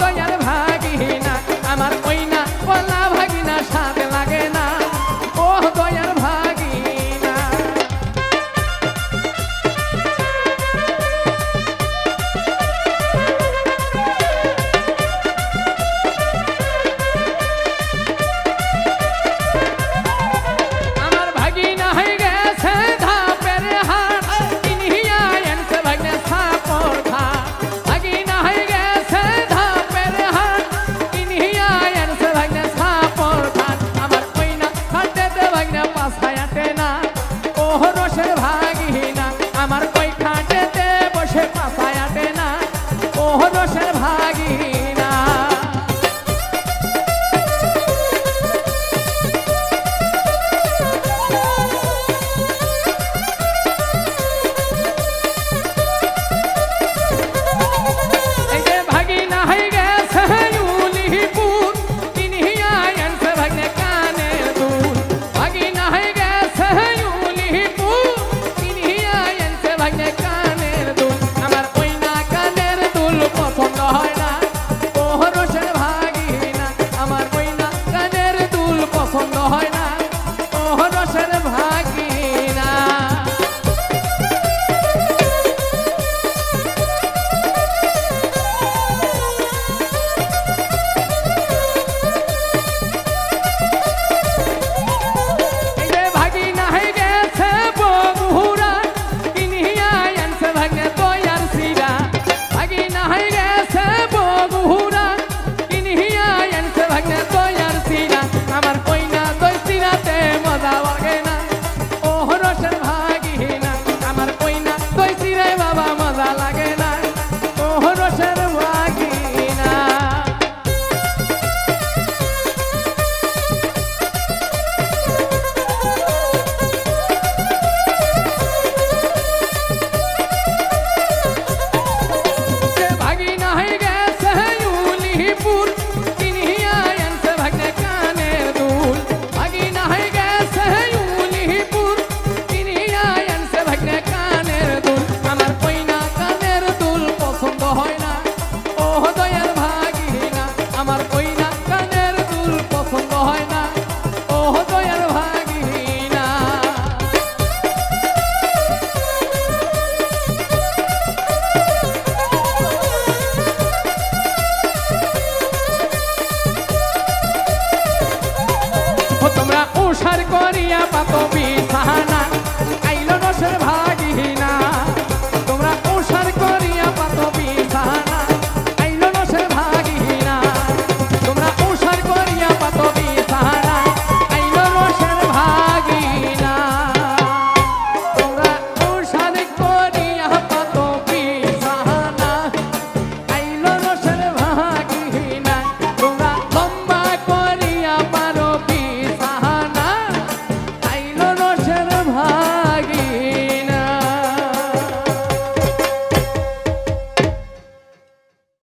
দয়াল ভাই। আমার ওই নাক দুল পছন্দ হয় না। ও দয়ার ভাগিনা। তোমরা উষার করি